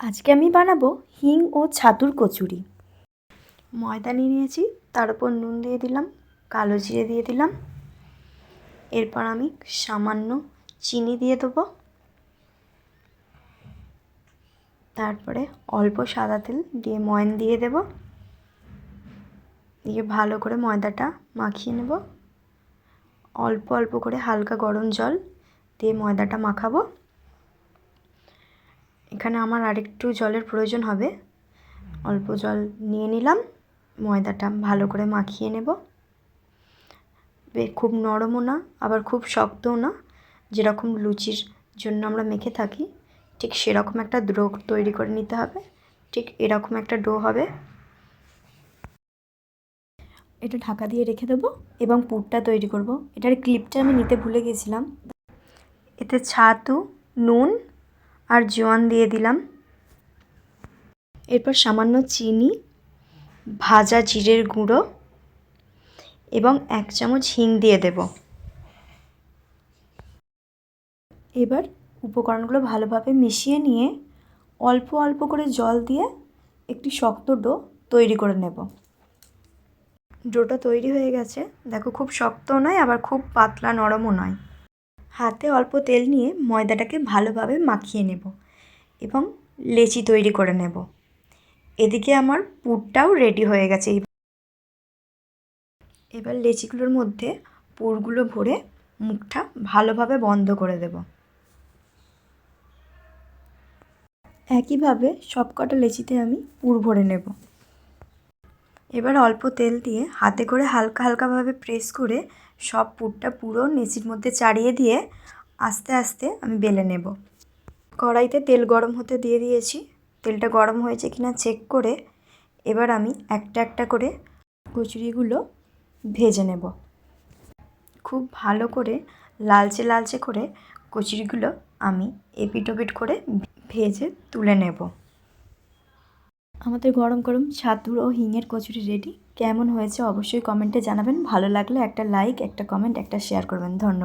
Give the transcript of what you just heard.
আজকে আমি বানাবো হিং ও ছাতুর কচুরি। ময়দা নিয়ে নিয়েছি, তার উপর নুন দিয়ে দিলাম, কালো জিরে দিয়ে দিলাম। এরপর আমি সামান্য চিনি দিয়ে দেবো। তারপরে অল্প সাদা তেল দিয়ে ময়ন দিয়ে দেব। দিয়ে ভালো করে ময়দাটা মাখিয়ে নেব। অল্প অল্প করে হালকা গরম জল দিয়ে ময়দাটা মাখাবো। এখানে আমার আরেকটু জলের প্রয়োজন হবে। অল্প জল নিয়ে নিলাম, ময়দাটা ভালো করে মাখিয়ে নেব। খুব নরমও না, আবার খুব শক্তও না। যেরকম লুচির জন্য আমরা মেখে থাকি, ঠিক সেরকম একটা ডো তৈরি করে নিতে হবে, ঠিক এরকম একটা ডো হবে। এটা ঢাকা দিয়ে রেখে দেবো এবং পুরটা তৈরি করব। এটার ক্লিপটা আমি নিতে ভুলে গেছিলাম। এতে ছাতু, নুন আর জোয়ান দিয়ে দিলাম। এরপর সামান্য চিনি, ভাজা জিরের গুঁড়ো এবং এক চামচ হিং দিয়ে দেব। এবার উপকরণগুলো ভালোভাবে মিশিয়ে নিয়ে অল্প অল্প করে জল দিয়ে একটি শক্ত ডো তৈরি করে নেব। ডোটা তৈরি হয়ে গেছে। দেখো খুব শক্ত নয়, আবার খুব পাতলা, নরমও নয়। হাতে অল্প তেল নিয়ে ময়দাটাকে ভালোভাবে মাখিয়ে নেব এবং লেচি তৈরি করে নেব। এদিকে আমার পুরটাও রেডি হয়ে গেছে। এবার লেচিগুলোর মধ্যে পুরগুলো ভরে মুখটা ভালোভাবে বন্ধ করে দেব। একইভাবে সব কটা লেচিতে আমি পুর ভরে নেব। এবার অল্প তেল দিয়ে হাতে করে হালকা হালকাভাবে প্রেস করে সব পুরটা পুরো নেচির মধ্যে চাড়িয়ে দিয়ে আস্তে আস্তে আমি বেলে নেব। কড়াইতে তেল গরম হতে দিয়ে দিয়েছি। তেলটা গরম হয়েছে কিনা চেক করে এবার আমি একটা একটা করে কচুরিগুলো ভেজে নেব। খুব ভালো করে লালচে লালচে করে কচুরিগুলো আমি এপিট ওপিট করে ভেজে তুলে নেব। আমাদের গরম গরম ছাতুর ও হিঙের কচুরি রেডি। কেমন হয়েছে অবশ্যই কমেন্টে জানাবেন। ভালো লাগলে একটা লাইক, একটা কমেন্ট, একটা শেয়ার করবেন। ধন্যবাদ।